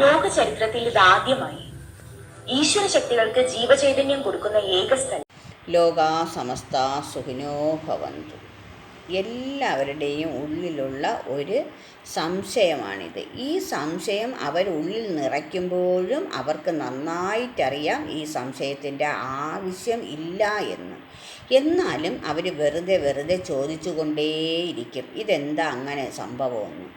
ലോക ചരിത്രത്തിൽ ഇതാദ്യമായി ഈശ്വര ശക്തികൾക്ക് ജീവചൈതന്യം കൊടുക്കുന്ന ഏക സ്ഥലം ലോകാ സമസ്ത സുഖിനോ ഭവന്തു. എല്ലാവരുടെയും ഉള്ളിലുള്ള ഒരു സംശയമാണിത്. ഈ സംശയം അവരുള്ളിൽ നിറയ്ക്കുമ്പോഴും അവർക്ക് നന്നായിട്ടറിയാം ഈ സംശയത്തിന്റെ ആവശ്യം ഇല്ല എന്ന്. എന്നാലും അവർ വെറുതെ വെറുതെ ചോദിച്ചുകൊണ്ടേയിരിക്കും. ഇതെന്താ അങ്ങനെ സംഭവമെന്ന്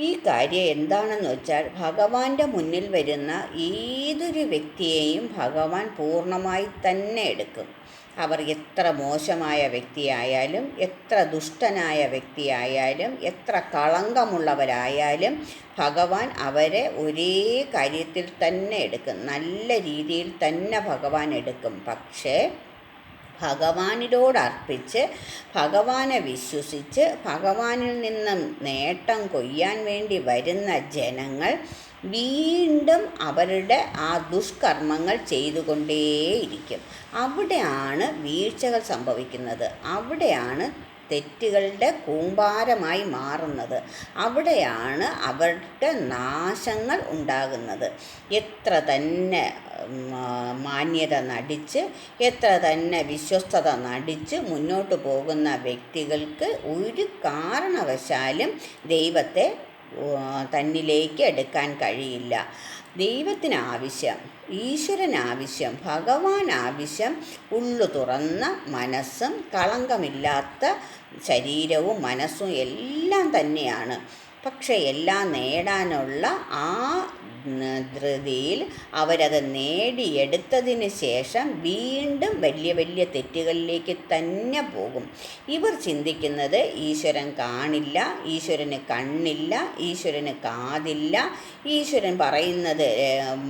ഈ കാര്യം എന്താണെന്ന് വെച്ചാൽ ഭഗവാന്റെ മുന്നിൽ വരുന്ന ഏതൊരു വ്യക്തിയെയും ഭഗവാൻ പൂർണമായി തന്നെ എടുക്കും. അവർ എത്ര മോശമായ വ്യക്തിയായാലും എത്ര ദുഷ്ടനായ വ്യക്തിയായാലും എത്ര കളങ്കമുള്ളവരായാലും ഭഗവാൻ അവരെ ഒരേ കാര്യത്തിൽ തന്നെ എടുക്കും. നല്ല രീതിയിൽ തന്നെ ഭഗവാൻ എടുക്കും. പക്ഷേ ഭഗവാനിനോട് അർപ്പിച്ച് ഭഗവാനെ വിശ്വസിച്ച് ഭഗവാനിൽ നിന്നും നേട്ടം കൊയ്യാൻ വേണ്ടി വരുന്ന ജനങ്ങൾ വീണ്ടും അവരുടെ ആ ദുഷ്കർമ്മങ്ങൾ ചെയ്തുകൊണ്ടേയിരിക്കും. അവിടെയാണ് വീഴ്ചകൾ സംഭവിക്കുന്നത്. അവിടെയാണ് തെറ്റുകളുടെ കൂമ്പാരമായി മാറുന്നത്. അവിടെയാണ് അവരുടെ നാശങ്ങൾ ഉണ്ടാകുന്നത്. എത്ര തന്നെ മാന്യത നടിച്ച് എത്ര തന്നെ വിശ്വസ്തത നടിച്ച് മുന്നോട്ട് പോകുന്ന വ്യക്തികൾക്ക് ഒരു കാരണവശാലും ദൈവത്തെ തന്നിലേക്ക് എടുക്കാൻ കഴിയില്ല. ദൈവത്തിന് ആവശ്യം ഈശ്വരൻ ആവശ്യം ഭഗവാൻ ആവശ്യം ഉള്ളു തുറന്ന മനസ്സും കളങ്കമില്ലാത്ത ശരീരവും മനസ്സും എല്ലാം തന്നെയാണ്. പക്ഷേ എല്ലാം നേടാനുള്ള ആ ധൃതിയിൽ അവരത് നേടിയെടുത്തതിന് ശേഷം വീണ്ടും വലിയ വലിയ തെറ്റുകളിലേക്ക് തന്നെ പോകും. ഇവർ ചിന്തിക്കുന്നത് ഈശ്വരൻ കാണില്ല ഈശ്വരന് കണ്ണില്ല ഈശ്വരന് കാതില്ല ഈശ്വരൻ പറയുന്നത്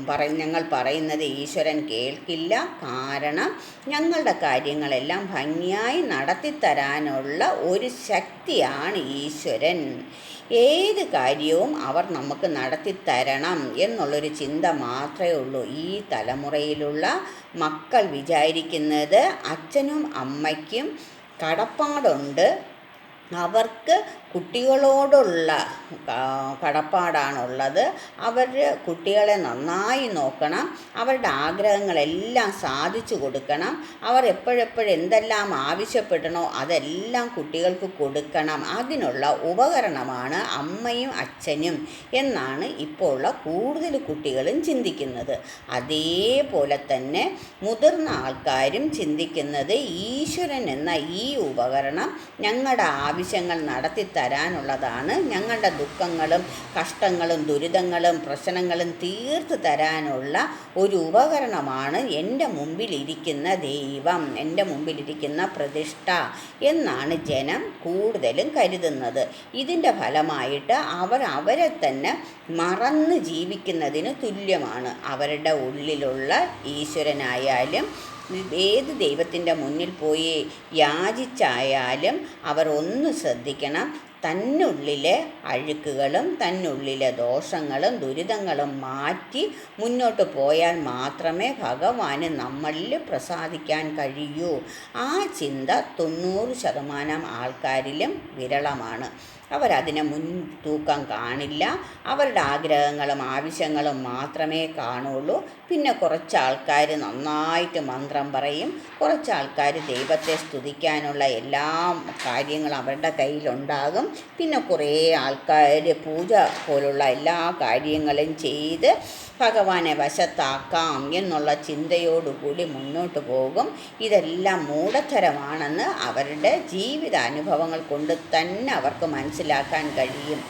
പറ ഞങ്ങൾ പറയുന്നത് ഈശ്വരൻ കേൾക്കില്ല. കാരണം ഞങ്ങളുടെ കാര്യങ്ങളെല്ലാം ഭംഗിയായി നടത്തിത്തരാനുള്ള ഒരു ശക്തിയാണ് ഈശ്വരൻ. ഏത് കാര്യവും അവർ നമുക്ക് നടത്തി തരണം എന്നുള്ളൊരു ചിന്ത മാത്രമേ ഉള്ളൂ. ഈ തലമുറയിലുള്ള മക്കൾ വിചാരിക്കുന്നത് അച്ഛനും അമ്മയ്ക്കും കടപ്പാടുണ്ട്. അവർക്ക് കുട്ടികളോടുള്ള കടപ്പാടാണുള്ളത്. അവർ കുട്ടികളെ നന്നായി നോക്കണം. അവരുടെ ആഗ്രഹങ്ങളെല്ലാം സാധിച്ചു കൊടുക്കണം. അവർ എപ്പോഴെപ്പോഴും എന്തെല്ലാം ആവശ്യപ്പെടണോ അതെല്ലാം കുട്ടികൾക്ക് കൊടുക്കണം. അതിനുള്ള ഉപകരണമാണ് അമ്മയും അച്ഛനും എന്നാണ് ഇപ്പോൾ ഉള്ള കൂടുതൽ കുട്ടികളും ചിന്തിക്കുന്നത്. അതേപോലെ തന്നെ മുതിർന്ന ആൾക്കാരും ചിന്തിക്കുന്നത് ഈശ്വരൻ എന്ന ഈ ഉപകരണം ഞങ്ങളുടെ ആവശ്യങ്ങൾ നടത്തി തരാനുള്ളതാണ് ഞങ്ങളുടെ ദുഃഖങ്ങളും കഷ്ടങ്ങളും ദുരിതങ്ങളും പ്രശ്നങ്ങളും തീർത്തു തരാനുള്ള ഒരു ഉപകരണമാണ് എന്റെ മുമ്പിലിരിക്കുന്ന ദൈവം എന്റെ മുമ്പിലിരിക്കുന്ന പ്രതിഷ്ഠ എന്നാണ് ജനം കൂടുതലും കരുതുന്നത്. ഇതിന്റെ ഫലമായിട്ട് അവർ അവരെ തന്നെ മറന്ന് ജീവിക്കുന്നതിന് തുല്യമാണ്. അവരുടെ ഉള്ളിലുള്ള ഈശ്വരനായാലും ഏത് ദൈവത്തിന്റെ മുന്നിൽ പോയി യാചിച്ചായാലും അവർ ഒന്ന് ശ്രദ്ധിക്കണം. തന്നുള്ളിലെ അഴുക്കുകളും തന്നുള്ളിലെ ദോഷങ്ങളും ദുരിതങ്ങളും മാറ്റി മുന്നോട്ട് പോയാൽ മാത്രമേ ഭഗവാന് നമ്മളിൽ പ്രസാദിക്കാൻ കഴിയൂ. ആ ചിന്ത തൊണ്ണൂറ് ശതമാനം ആൾക്കാരിലും വിരളമാണ്. അവരതിനെ മുൻതൂക്കം കാണില്ല. അവരുടെ ആഗ്രഹങ്ങളും ആവശ്യങ്ങളും മാത്രമേ കാണുള്ളൂ. പിന്നെ കുറച്ച് ആൾക്കാർ നന്നായിട്ട് മന്ത്രം പറയും. കുറച്ച് ആൾക്കാർ ദൈവത്തെ സ്തുതിക്കാനുള്ള എല്ലാ കാര്യങ്ങളും അവരുടെ കയ്യിലുണ്ടാകും. പിന്നെ കുറേ ആൾക്കാർ പൂജ പോലുള്ള എല്ലാ കാര്യങ്ങളും ചെയ്ത് ഭഗവാനെ വശത്താക്കാം എന്നുള്ള ചിന്തയോടുകൂടി മുന്നോട്ട് പോകും. ഇതെല്ലാം മൂഢത്തരമാണെന്ന് അവരുടെ ജീവിതാനുഭവങ്ങൾ കൊണ്ട് തന്നെ അവർക്ക് മനസ്സിലാക്കാൻ കഴിയും.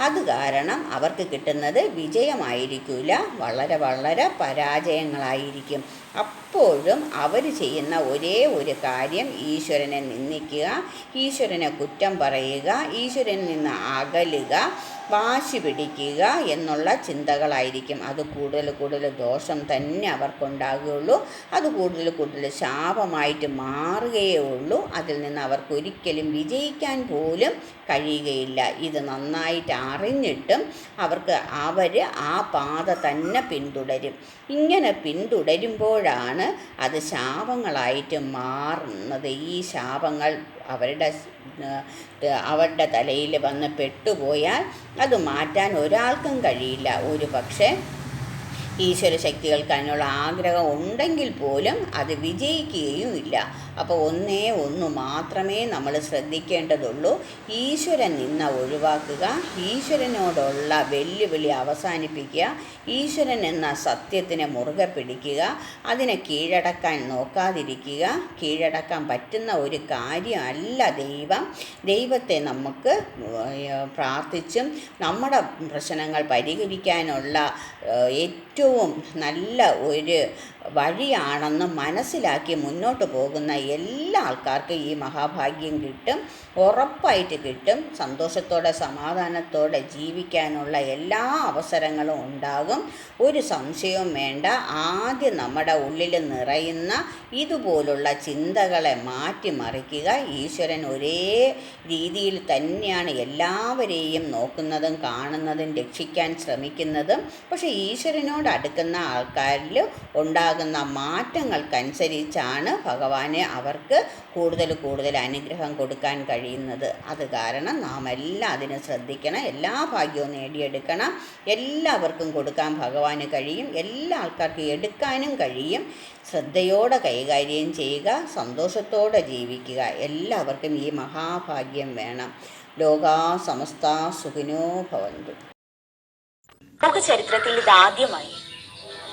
അത് കാരണം അവർക്ക് കിട്ടുന്നത് വിജയമായിരിക്കില്ല വളരെ വളരെ പരാജയങ്ങളായിരിക്കും. അപ്പോഴും അവർ ചെയ്യുന്ന ഒരേ ഒരു കാര്യം ഈശ്വരനെ നിന്ദിക്കുക ഈശ്വരനെ കുറ്റം പറയുക ഈശ്വരനിൽ നിന്ന് അകലുക വാശി പിടിക്കുക എന്നുള്ള ചിന്തകളായിരിക്കും. അത് കൂടുതൽ കൂടുതൽ ദോഷം തന്നെ അവർക്കുണ്ടാകുകയുള്ളൂ. അത് കൂടുതൽ കൂടുതൽ ശാപമായിട്ട് മാറുകയേ ഉള്ളൂ. അതിൽ നിന്ന് അവർക്ക് ഒരിക്കലും വിജയിക്കാൻ പോലും കഴിയുകയില്ല. ഇത് നന്നായിട്ട് അറിഞ്ഞിട്ടും അവർക്ക് അവർ ആ പാത തന്നെ പിന്തുടരും. ഇങ്ങനെ പിന്തുടരുമ്പോഴാണ് അത് ശാപങ്ങളായിട്ട് മാറുന്നത്. ഈ ശാപങ്ങൾ അവരുടെ അവരുടെ തലയിൽ വന്ന് പെട്ടുപോയാൽ അത് മാറ്റാൻ ഒരാൾക്കും കഴിയില്ല. ഒരു പക്ഷേ ഈശ്വര ശക്തികൾക്ക് അതിനുള്ള ആഗ്രഹം ഉണ്ടെങ്കിൽ പോലും അത് വിജയിക്കുകയും ഇല്ല അപ്പോൾ ഒന്നേ ഒന്ന് മാത്രമേ നമ്മൾ ശ്രദ്ധിക്കേണ്ടതുള്ളൂ. ഈശ്വരൻ നിന്ന ഒഴിവാക്കുക ഈശ്വരനോടുള്ള വെല്ലുവിളി അവസാനിപ്പിക്കുക ഈശ്വരൻ എന്ന സത്യത്തിനെ മുറുകെ പിടിക്കുക അതിനെ കീഴടക്കാൻ നോക്കാതിരിക്കുക കീഴടക്കാൻ പറ്റുന്ന ഒരു കാര്യമല്ല ദൈവം. ദൈവത്തെ നമുക്ക് പ്രാർത്ഥിച്ചും നമ്മുടെ പ്രശ്നങ്ങൾ പരിഹരിക്കാനുള്ള ഏഹ്, ഏറ്റവും നല്ല ഒരു വഴിയാണെന്ന് മനസ്സിലാക്കി മുന്നോട്ട് പോകുന്ന എല്ലാ ആൾക്കാർക്കും ഈ മഹാഭാഗ്യം കിട്ടും. ഉറപ്പായിട്ട് കിട്ടും. സന്തോഷത്തോടെ സമാധാനത്തോടെ ജീവിക്കാനുള്ള എല്ലാ അവസരങ്ങളും ഉണ്ടാകും. ഒരു സംശയവും വേണ്ട. ആദ്യം നമ്മുടെ ഉള്ളിൽ നിറയുന്ന ഇതുപോലുള്ള ചിന്തകളെ മാറ്റിമറിക്കുക. ഈശ്വരൻ ഒരേ രീതിയിൽ തന്നെയാണ് എല്ലാവരെയും നോക്കുന്നതും കാണുന്നതും രക്ഷിക്കാൻ ശ്രമിക്കുന്നതും. പക്ഷേ ഈശ്വരനോട് അടുക്കുന്ന ആൾക്കാരിൽ ഉണ്ടാകുന്ന മാറ്റങ്ങൾക്കനുസരിച്ചാണ് ഭഗവാനെ അവർക്ക് കൂടുതൽ കൂടുതൽ അനുഗ്രഹം കൊടുക്കാൻ കഴിയുന്നത്. അത് കാരണം നാം എല്ലാം അതിനെ ശ്രദ്ധിക്കണം എല്ലാ ഭാഗ്യവും നേടിയെടുക്കണം. എല്ലാവർക്കും കൊടുക്കാൻ ഭഗവാന് കഴിയും എല്ലാ ആൾക്കാർക്കും എടുക്കാനും കഴിയും. ശ്രദ്ധയോടെ കൈകാര്യം ചെയ്യുക സന്തോഷത്തോടെ ജീവിക്കുക. എല്ലാവർക്കും ഈ മഹാഭാഗ്യം വേണം. ലോകാ സമസ്ത സുഖിനോ ഭവന്തു. ലോക ചരിത്രത്തിൽ ഇത് ആദ്യമായി